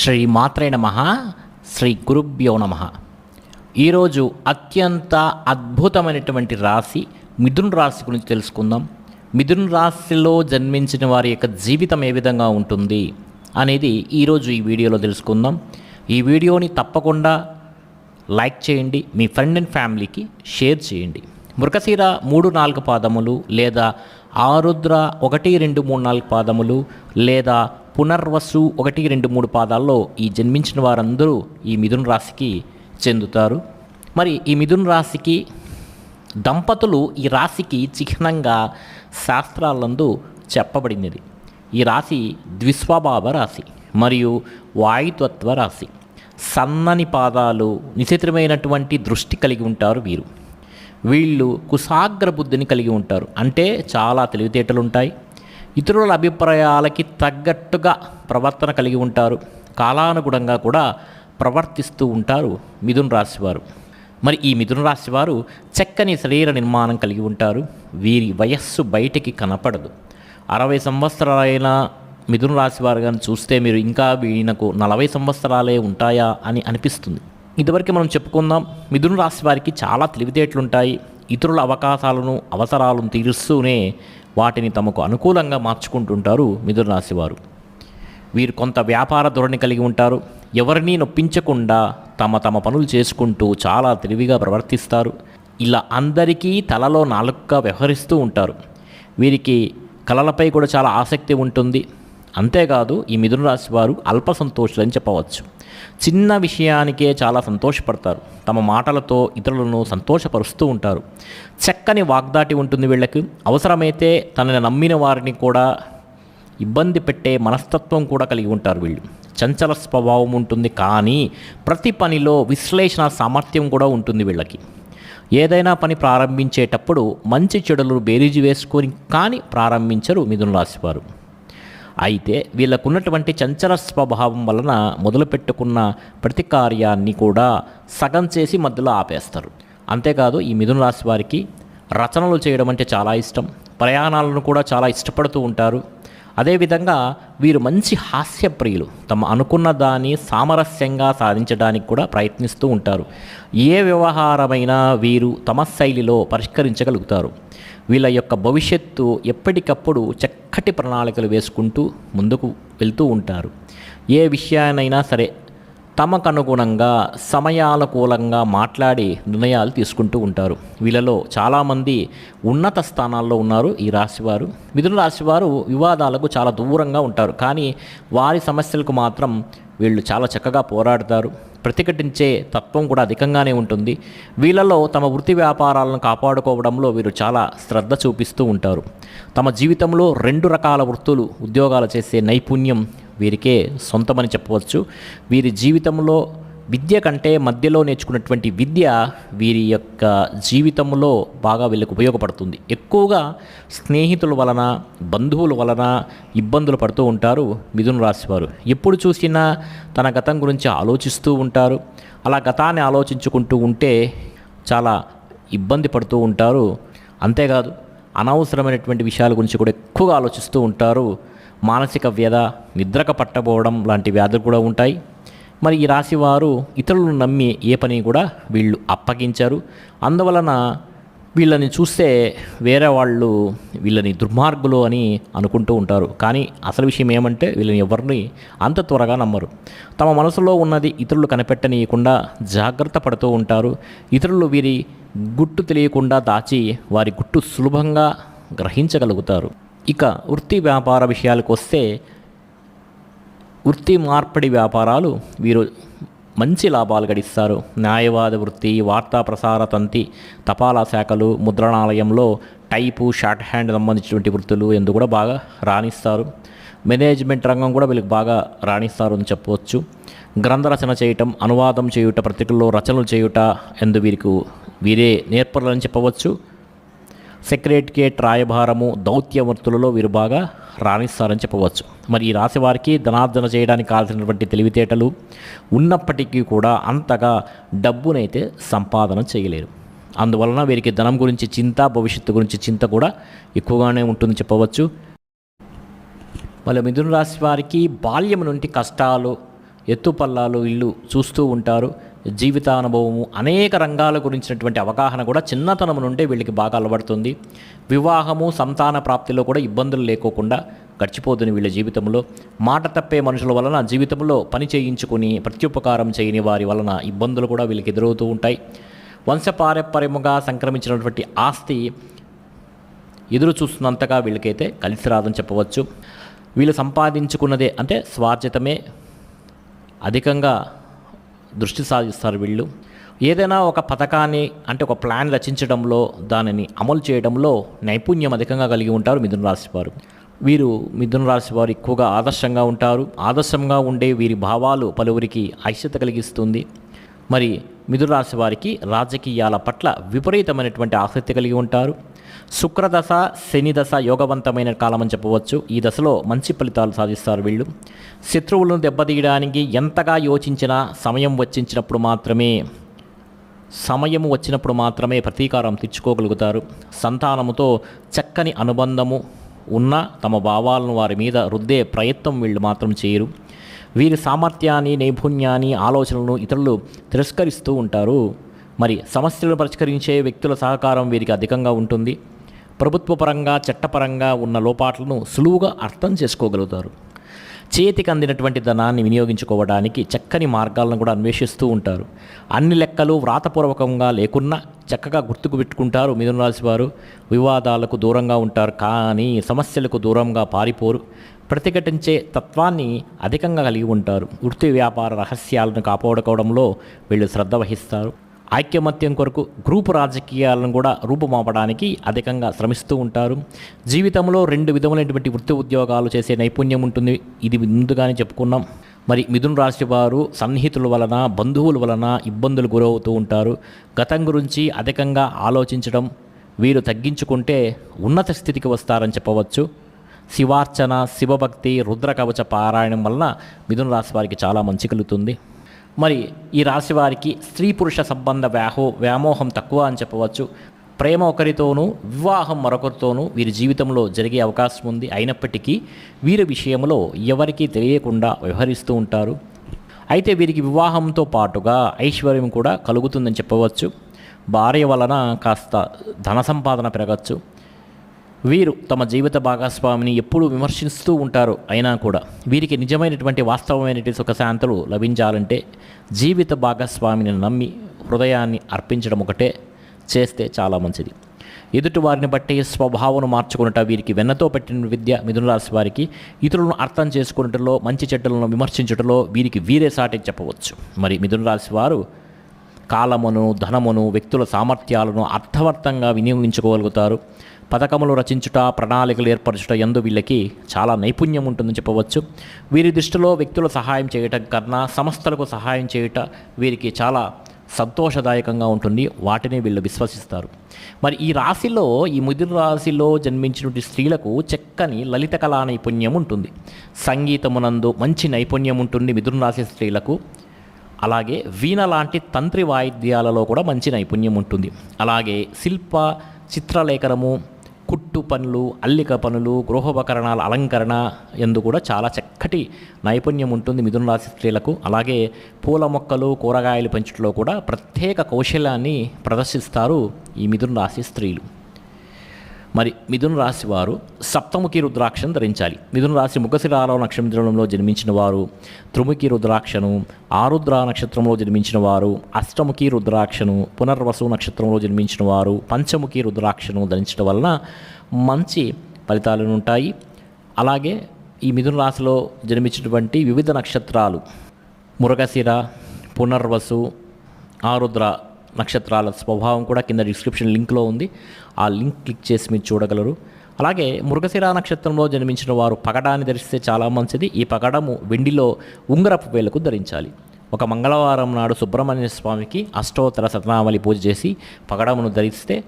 శ్రీ మాత్రే నమ శ్రీ గురుభ్యో నమ. ఈరోజు అత్యంత అద్భుతమైనటువంటి రాశి మిథున్ రాశి గురించి తెలుసుకుందాం. మిథున్ రాశిలో జన్మించిన వారి యొక్క జీవితం ఏ విధంగా ఉంటుంది అనేది ఈరోజు ఈ వీడియోలో తెలుసుకుందాం. ఈ వీడియోని తప్పకుండా లైక్ చేయండి మీ ఫ్రెండ్ అండ్ ఫ్యామిలీకి షేర్ చేయండి. మృకశీర మూడు నాలుగు పాదములు లేదా ఆరుద్ర ఒకటి రెండు మూడు నాలుగు పాదములు లేదా పునర్వసు ఒకటి రెండు మూడు పాదాల్లో ఈ జన్మించిన వారందరూ ఈ మిథున రాశికి చెందుతారు. మరి ఈ మిథున రాశికి దంపతులు ఈ రాశికి చిహ్నంగా శాస్త్రాలందు చెప్పబడినది. ఈ రాశి ద్విస్వభావ రాశి మరియు వాయుతత్వ రాశి. సన్నని పాదాలు నిశితమైనటువంటి దృష్టి కలిగి ఉంటారు వీరు. వీళ్ళు కుశాగ్ర బుద్ధిని కలిగి ఉంటారు. అంటే చాలా తెలివితేటలు ఉంటాయి ఇతరుల అభిప్రాయాలకి తగ్గట్టుగా ప్రవర్తన కలిగి ఉంటారు. కాలానుగుణంగా కూడా ప్రవర్తిస్తూ ఉంటారు మిథున రాశివారు. మరి ఈ మిథున రాశివారు చక్కని శరీర నిర్మాణం కలిగి ఉంటారు. వీరి వయస్సు బయటికి కనపడదు. అరవై సంవత్సరాలైన మిథున రాశివారు కానీ చూస్తే మీరు ఇంకా వీళ్ళకు నలభై సంవత్సరాలే ఉంటాయా అని అనిపిస్తుంది. ఇదివరకు మనం చెప్పుకుందాం మిథున రాశి వారికి చాలా తెలివితేటలుంటాయి. ఇతరుల అవకాశాలను అవసరాలను తీరుస్తూనే వాటిని తమకు అనుకూలంగా మార్చుకుంటుంటారు మిథునరాశివారు. వీరు కొంత వ్యాపార ధోరణి కలిగి ఉంటారు. ఎవరినీ నొప్పించకుండా తమ తమ పనులు చేసుకుంటూ చాలా తెలివిగా ప్రవర్తిస్తారు. ఇలా అందరికీ తలలో నాలుగుగా వ్యవహరిస్తూ ఉంటారు. వీరికి కళలపై కూడా చాలా ఆసక్తి ఉంటుంది. అంతేకాదు ఈ మిథున రాశి వారు అల్ప సంతోషులని చెప్పవచ్చు. చిన్న విషయానికే చాలా సంతోషపడతారు. తమ మాటలతో ఇతరులను సంతోషపరుస్తూ ఉంటారు. చక్కని వాగ్దాటి ఉంటుంది వీళ్ళకి. అవసరమైతే తనని నమ్మిన వారిని కూడా ఇబ్బంది పెట్టే మనస్తత్వం కూడా కలిగి ఉంటారు వీళ్ళు. చంచల స్వభావం ఉంటుంది కానీ ప్రతి పనిలో విశ్లేషణ సామర్థ్యం కూడా ఉంటుంది వీళ్ళకి. ఏదైనా పని ప్రారంభించేటప్పుడు మంచి చెడులు బేరీజు వేసుకొని కానీ ప్రారంభించరు మిథున రాశివారు అయితే వీళ్ళకున్నటువంటి చంచల స్వభావం వలన మొదలుపెట్టుకున్న ప్రతి కార్యాన్ని కూడా సగం చేసి మధ్యలో ఆపేస్తారు. అంతేకాదు ఈ మిథున రాశి వారికి రచనలు చేయడం అంటే చాలా ఇష్టం. ప్రయాణాలను కూడా చాలా ఇష్టపడుతూ ఉంటారు. అదేవిధంగా వీరు మంచి హాస్యప్రియులు. తమ అనుకున్న దాన్ని సామరస్యంగా సాధించడానికి కూడా ప్రయత్నిస్తూ ఉంటారు. ఏ వ్యవహారమైనా వీరు తమ శైలిలో పరిష్కరించగలుగుతారు. వీళ్ళ యొక్క భవిష్యత్తు ఎప్పటికప్పుడు చక్కటి ప్రణాళికలు వేసుకుంటూ ముందుకు వెళ్తూ ఉంటారు. ఏ విషయానైనా సరే తమకు అనుగుణంగా సమయానుకూలంగా మాట్లాడి నిర్ణయాలు తీసుకుంటూ ఉంటారు. వీళ్ళలో చాలామంది ఉన్నత స్థానాల్లో ఉన్నారు ఈ రాశివారు. మిథున రాశివారు వివాదాలకు చాలా దూరంగా ఉంటారు. కానీ వారి సమస్యలకు మాత్రం వీళ్ళు చాలా చక్కగా పోరాడతారు. ప్రతిఘటించే తత్వం కూడా అధికంగానే ఉంటుంది. వీళ్ళలో తమ వృత్తి వ్యాపారాలను కాపాడుకోవడంలో వీరు చాలా శ్రద్ధ చూపిస్తూ ఉంటారు. తమ జీవితంలో రెండు రకాల వృత్తులు ఉద్యోగాలు చేసే నైపుణ్యం వీరికే సొంతమని చెప్పవచ్చు. వీరి జీవితంలో విద్య కంటే మధ్యలో నేర్చుకున్నటువంటి విద్య వీరి యొక్క జీవితంలో బాగా వీళ్ళకి ఉపయోగపడుతుంది. ఎక్కువగా స్నేహితుల వలన బంధువుల వలన ఇబ్బందులు పడుతూ ఉంటారు మిథున రాశివారు ఎప్పుడు చూసినా తన గతం గురించి ఆలోచిస్తూ ఉంటారు. అలా గతాన్ని ఆలోచించుకుంటూ ఉంటే చాలా ఇబ్బంది పడుతూ ఉంటారు. అంతేకాదు అనవసరమైనటువంటి విషయాల గురించి కూడా ఎక్కువగా ఆలోచిస్తూ ఉంటారు. మానసిక వ్యధ నిద్రక పట్టబోవడం లాంటి వ్యాధులు కూడా ఉంటాయి. మరి ఈ రాశివారు ఇతరులను నమ్మి ఏ పని కూడా వీళ్ళు అప్పగించారు. అందువలన వీళ్ళని చూస్తే వేరే వాళ్ళు వీళ్ళని దుర్మార్గులు అని అనుకుంటూ ఉంటారు. కానీ అసలు విషయం ఏమంటే వీళ్ళని ఎవరిని అంత త్వరగా నమ్మరు. తమ మనసులో ఉన్నది ఇతరులు కనిపెట్టనీయకుండా జాగ్రత్త పడుతూ ఉంటారు. ఇతరులు వీరి గుట్టు తెలియకుండా దాచి వారి గుట్టు సులభంగా గ్రహించగలుగుతారు. ఇక వృత్తి వ్యాపార విషయాలకు వస్తే వృత్తి మార్పిడి వ్యాపారాలు వీరు మంచి లాభాలు గడిస్తారు. న్యాయవాద వృత్తి వార్తా ప్రసార తంతి తపాలా శాఖలు ముద్రణాలయంలో టైపు షార్ట్ హ్యాండ్ సంబంధించినటువంటి వృత్తులు ఎందుకు కూడా బాగా రాణిస్తారు. మేనేజ్మెంట్ రంగం కూడా వీళ్ళకి బాగా రాణిస్తారు అని చెప్పవచ్చు. గ్రంథ రచన చేయటం అనువాదం చేయుట పత్రికల్లో రచనలు చేయుట ఎందు వీరికి వీరే నేర్పరులని చెప్పవచ్చు. సెక్రటరియేట్ రాయభారము దౌత్య వృత్తులలో వీరు బాగా రాణిస్తారని చెప్పవచ్చు. మరి ఈ రాశి వారికి ధనార్జన చేయడానికి కావాల్సినటువంటి తెలివితేటలు ఉన్నప్పటికీ కూడా అంతగా డబ్బునైతే సంపాదన చేయలేరు. అందువలన వీరికి ధనం గురించి చింత భవిష్యత్తు గురించి చింత కూడా ఎక్కువగానే ఉంటుంది చెప్పవచ్చు. మళ్ళీ మిథున రాశి వారికి బాల్యం నుండి కష్టాలు ఎత్తుపల్లాలు ఇల్లు చూస్తూ ఉంటారు. జీవితానుభవము అనేక రంగాల గురించినటువంటి అవగాహన కూడా చిన్నతనం నుండే వీళ్ళకి బాగా అలవడుతుంది. వివాహము సంతాన ప్రాప్తిలో కూడా ఇబ్బందులు లేకోకుండా గడిచిపోతుంది వీళ్ళ జీవితంలో. మాట తప్పే మనుషుల వలన జీవితంలో పని చేయించుకుని ప్రత్యుపకారం చేయని వారి వలన ఇబ్బందులు కూడా వీళ్ళకి ఎదురవుతూ ఉంటాయి. వంశపారంపర్యముగా సంక్రమించినటువంటి ఆస్తి ఎదురు చూస్తున్నంతగా వీళ్ళకైతే కలిసి రాదని చెప్పవచ్చు. వీళ్ళు సంపాదించుకున్నదే అంటే స్వార్జితమే. అధికంగా దృష్టి సాధిస్తారు వీళ్ళు. ఏదైనా ఒక పథకాన్ని అంటే ఒక ప్లాన్ రచించడంలో దానిని అమలు చేయడంలో నైపుణ్యం అధికంగా కలిగి ఉంటారు మిథున రాశి వారు. వీరు మిథున రాశి వారు ఎక్కువగా ఆదర్శంగా ఉంటారు. ఆదర్శంగా ఉండే వీరి భావాలు పలువురికి ఐశ్యత కలిగిస్తుంది. మరి మిథున రాశి వారికి రాజకీయాల పట్ల విపరీతమైనటువంటి ఆసక్తి కలిగి ఉంటారు. శుక్రదశ శని దశ యోగవంతమైన కాలం అని చెప్పవచ్చు. ఈ దశలో మంచి ఫలితాలు సాధిస్తారు వీళ్ళు. శత్రువులను దెబ్బతీయడానికి ఎంతగా యోచించినా సమయం వచ్చించినప్పుడు మాత్రమే సమయం వచ్చినప్పుడు మాత్రమే ప్రతీకారం తెచ్చుకోగలుగుతారు సంతానముతో చక్కని అనుబంధము ఉన్న తమ భావాలను వారి మీద రుద్దే ప్రయత్నం వీళ్ళు మాత్రం చేయరు. వీరి సామర్థ్యాన్ని నైపుణ్యాన్ని ఆలోచనలను ఇతరులు తిరస్కరిస్తూ ఉంటారు. మరి సమస్యలను పరిష్కరించే వ్యక్తుల సహకారం వీరికి అధికంగా ఉంటుంది. ప్రభుత్వపరంగా చట్టపరంగా ఉన్న లోపాట్లను సులువుగా అర్థం చేసుకోగలుగుతారు. చేతికి అందినటువంటి ధనాన్ని వినియోగించుకోవడానికి చక్కని మార్గాలను కూడా అన్వేషిస్తూ ఉంటారు. అన్ని లెక్కలు వ్రాతపూర్వకంగా లేకున్నా చక్కగా గుర్తుకు పెట్టుకుంటారు మిథున రాశి వారు. వివాదాలకు దూరంగా ఉంటారు కానీ సమస్యలకు దూరంగా పారిపోరు. ప్రతిఘటించే తత్వాన్ని అధికంగా కలిగి ఉంటారు. వృత్తి వ్యాపార రహస్యాలను కాపాడుకోవడంలో వీళ్ళు శ్రద్ధ వహిస్తారు. ఐక్యమత్యం కొరకు గ్రూపు రాజకీయాలను కూడా రూపుమాపడానికి అధికంగా శ్రమిస్తూ ఉంటారు. జీవితంలో రెండు విధములైనటువంటి వృత్తి ఉద్యోగాలు చేసే నైపుణ్యం ఉంటుంది. ఇది ముందుగానే చెప్పుకున్నాం. మరి మిథున రాశి వారు సన్నిహితుల వలన బంధువుల వలన ఇబ్బందులు గురవుతూ ఉంటారు. గతం గురించి అధికంగా ఆలోచించడం వీరు తగ్గించుకుంటే ఉన్నత స్థితికి వస్తారని చెప్పవచ్చు. శివార్చన శివభక్తి రుద్ర కవచ పారాయణం వలన మిథున రాశి వారికి చాలా మంచి కలుగుతుంది. మరి ఈ రాశి వారికి స్త్రీ పురుష సంబంధ వ్యాహో వ్యామోహం తక్కువ అని చెప్పవచ్చు. ప్రేమ ఒకరితోనూ వివాహం మరొకరితోనూ వీరి జీవితంలో జరిగే అవకాశం ఉంది. అయినప్పటికీ వీరి విషయంలో ఎవరికీ తెలియకుండా వ్యవహరిస్తూ ఉంటారు. అయితే వీరికి వివాహంతో పాటుగా ఐశ్వర్యం కూడా కలుగుతుందని చెప్పవచ్చు. భార్య వలన కాస్త ధన సంపాదన పెరగచ్చు. వీరు తమ జీవిత భాగస్వామిని ఎప్పుడూ విమర్శిస్తూ ఉంటారు అయినా కూడా. వీరికి నిజమైనటువంటి వాస్తవమైనటువంటి సుఖశాంతులు లభించాలంటే జీవిత భాగస్వామిని నమ్మి హృదయాన్ని అర్పించడం ఒకటే చేస్తే చాలా మంచిది. ఎదుటి వారిని బట్టి స్వభావం మార్చుకున్నట వీరికి వెన్నతో పెట్టిన విద్య మిథునరాశి వారికి ఇతరులను అర్థం చేసుకున్నటలో మంచి చెడ్డలను విమర్శించటంలో వీరికి వీరే సాటి చెప్పవచ్చు. మరి మిథునరాశి వారు కాలమును ధనమును వ్యక్తుల సామర్థ్యాలను అర్థవంతంగా వినియోగించుకోగలుగుతారు. పథకములు రచించుట ప్రణాళికలు ఏర్పరచుట ఎందు వీళ్ళకి చాలా నైపుణ్యం ఉంటుందని చెప్పవచ్చు. వీరి దృష్టిలో వ్యక్తుల సహాయం చేయటం కన్నా సంస్థలకు సహాయం చేయుట వీరికి చాలా సంతోషదాయకంగా ఉంటుంది. వాటిని వీళ్ళు విశ్వసిస్తారు. మరి ఈ రాశిలో ఈ ముదిరి రాశిలో జన్మించినటువంటి స్త్రీలకు చక్కని లలిత కళా నైపుణ్యం ఉంటుంది. సంగీతమునందు మంచి నైపుణ్యం ఉంటుంది మిథున రాశి స్త్రీలకు. అలాగే వీణ లాంటి తంత్రి వాయిద్యాలలో కూడా మంచి నైపుణ్యం ఉంటుంది. అలాగే శిల్ప చిత్రలేఖనము కుట్టు పనులు అల్లిక పనులు గృహోపకరణాల అలంకరణ ఎందు కూడా చాలా చక్కటి నైపుణ్యం ఉంటుంది మిథున రాశి స్త్రీలకు. అలాగే పూల మొక్కలు కూరగాయలు పెంచడంలో కూడా ప్రత్యేక కౌశల్యాన్ని ప్రదర్శిస్తారు ఈ మిథున రాశి స్త్రీలు. మరి మిథున రాశి వారు సప్తముఖి రుద్రాక్షను ధరించాలి. మిథున రాశి ముఖశిరాలో నక్షత్రంలో జన్మించిన వారు త్రిముఖి రుద్రాక్షను ఆరుద్ర నక్షత్రంలో జన్మించిన వారు అష్టముఖి రుద్రాక్షను పునర్వసు నక్షత్రంలో జన్మించిన వారు పంచముఖి రుద్రాక్షను ధరించడం వలన మంచి ఫలితాలు ఉంటాయి. అలాగే ఈ మిథున రాశిలో జన్మించినటువంటి వివిధ నక్షత్రాలు మురగశిర పునర్వసు ఆరుద్ర నక్షత్రాల స్వభావం కూడా కింద డిస్క్రిప్షన్ లింక్లో ఉంది. ఆ లింక్ క్లిక్ చేసి మీరు చూడగలరు. అలాగే మృగశిర నక్షత్రంలో జన్మించిన వారు పగడాన్ని ధరిస్తే చాలా మంచిది. ఈ పగడము వెండిలో ఉంగరపు వేలకు ధరించాలి. ఒక మంగళవారం నాడు సుబ్రహ్మణ్య స్వామికి అష్టోత్తర శతనామలి పూజ చేసి పగడమును ధరిస్తే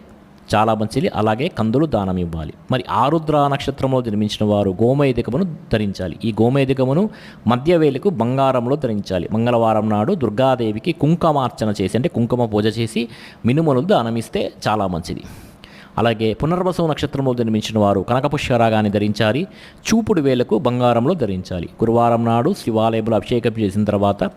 చాలా మంచిది అలాగే కందులు దానం ఇవ్వాలి. మరి ఆరుద్ర నక్షత్రంలో జన్మించిన వారు గోమయదికమును ధరించాలి. ఈ గోమయదికమును మధ్యవేలకు బంగారంలో ధరించాలి. మంగళవారం నాడు దుర్గాదేవికి కుంకుమార్చన చేసి అంటే కుంకుమ పూజ చేసి మినుములు దానమిస్తే చాలా మంచిది అలాగే పునర్వసు నక్షత్రంలో జన్మించిన వారు కనకపుష్యరాగాన్ని ధరించాలి చూపుడు వేలకు బంగారంలో ధరించాలి. గురువారం నాడు శివాలయంలో అభిషేకం చేసిన తర్వాత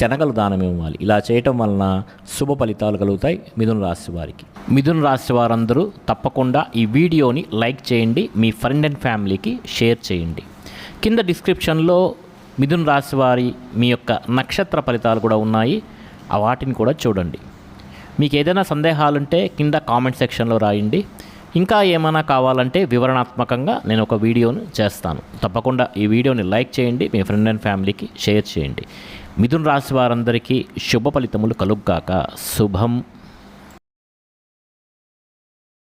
శనగలు దానం ఇవ్వాలి. ఇలా చేయటం వలన శుభ ఫలితాలు కలుగుతాయి మిథున రాశి వారికి. మిథున రాశి వారందరూ తప్పకుండా ఈ వీడియోని లైక్ చేయండి మీ ఫ్రెండ్ అండ్ ఫ్యామిలీకి షేర్ చేయండి. కింద డిస్క్రిప్షన్లో మిథున రాశి వారి మీ యొక్క నక్షత్ర ఫలితాలు కూడా ఉన్నాయి వాటిని కూడా చూడండి. మీకు ఏదైనా సందేహాలుంటే కింద కామెంట్ సెక్షన్లో రాయండి. ఇంకా ఏమైనా కావాలంటే వివరణాత్మకంగా నేను ఒక వీడియోను చేస్తాను. తప్పకుండా ఈ వీడియోని లైక్ చేయండి మీ ఫ్రెండ్ అండ్ ఫ్యామిలీకి షేర్ చేయండి. మిథున రాశి వారందరికీ శుభ ఫలితములు కలుగ్గాక. శుభం.